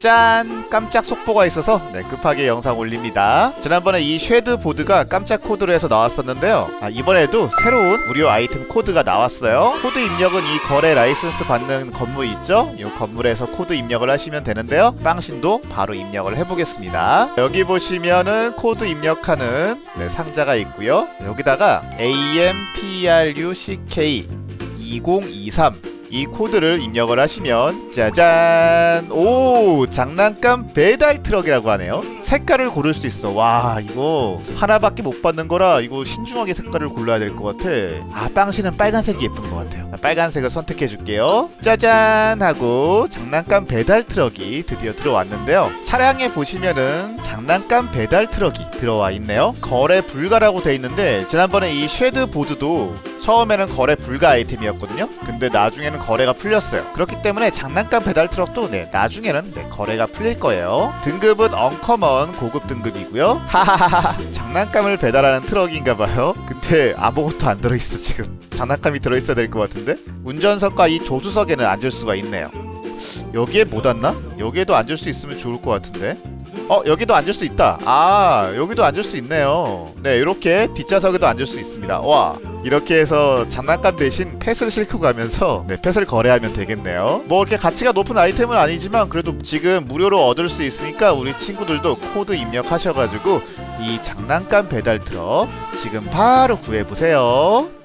짠! 깜짝 속보가 있어서 네, 급하게 영상 올립니다. 지난번에 이 쉐드 보드가 깜짝 코드로 해서 나왔었는데요. 아, 이번에도 새로운 무료 아이템 코드가 나왔어요. 코드 입력은 이 거래 라이선스 받는 건물 있죠? 이 건물에서 코드 입력을 하시면 되는데요. 빵신도 바로 입력을 해보겠습니다. 여기 보시면은 코드 입력하는 네, 상자가 있고요. 여기다가 AMTRUCK 2023 이 코드를 입력을 하시면 짜잔 오 장난감 배달 트럭이라고 하네요. 색깔을 고를 수 있어. 와 이거 하나밖에 못 받는 거라 이거 신중하게 색깔을 골라야 될 것 같아. 아 빵신은 빨간색이 예쁜 것 같아요. 빨간색을 선택해 줄게요. 짜잔! 하고 장난감 배달 트럭이 드디어 들어왔는데요. 차량에 보시면은 장난감 배달 트럭이 들어와 있네요. 거래 불가라고 돼 있는데 지난번에 이 쉐드 보드도 처음에는 거래 불가 아이템이었거든요. 근데 나중에는 거래가 풀렸어요. 그렇기 때문에 장난감 배달 트럭도 네 나중에는 네, 거래가 풀릴 거예요. 등급은 언커먼 고급 등급이고요. 하하하하. 장난감을 배달하는 트럭인가 봐요. 근데 아무것도 안 들어있어 지금. 장난감이 들어있어야 될 것 같은데? 운전석과 이 조수석에는 앉을 수가 있네요. 여기에 못 앉나? 여기에도 앉을 수 있으면 좋을 것 같은데 어 여기도 앉을 수 있다. 아 여기도 앉을 수 있네요. 네 이렇게 뒷좌석에도 앉을 수 있습니다. 와 이렇게 해서 장난감 대신 펫을 싣고 가면서 네 펫을 거래하면 되겠네요. 뭐 이렇게 가치가 높은 아이템은 아니지만 그래도 지금 무료로 얻을 수 있으니까 우리 친구들도 코드 입력하셔가지고 이 장난감 배달 트럭 지금 바로 구해보세요